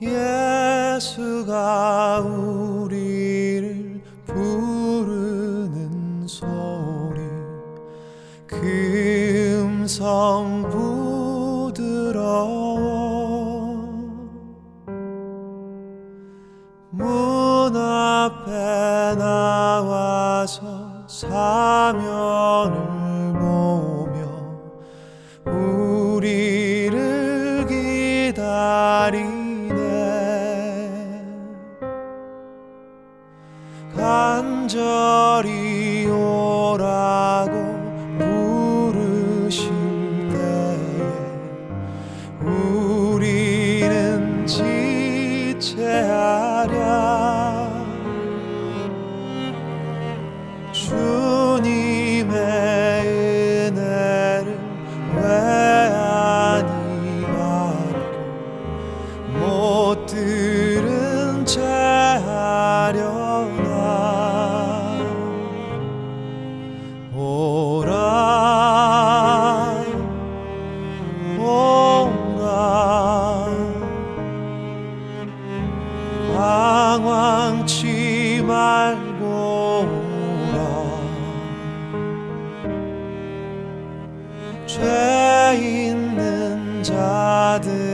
예수가 우리를 부르는 소리. 금성 부드러워. 문 앞에 나와서 사면을 diária. 말고 오라 죄 있는 자들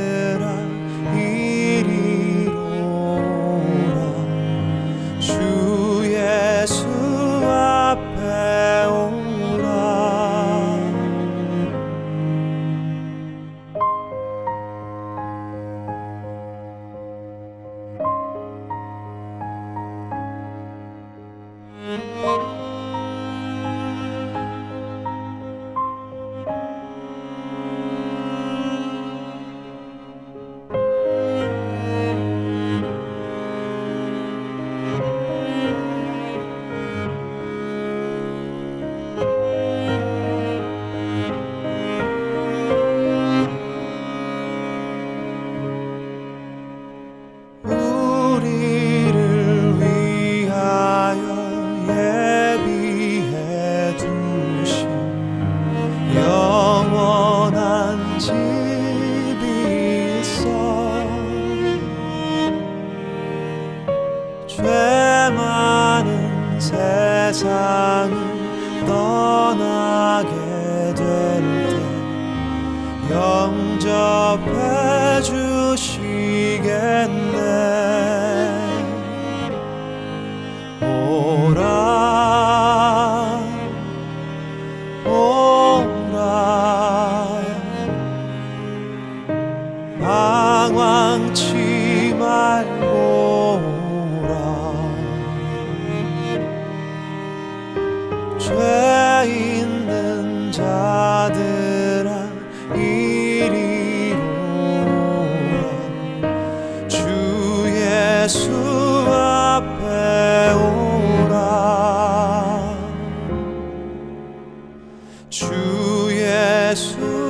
세상을 떠나게 될 때 영접해 주시오. Oh.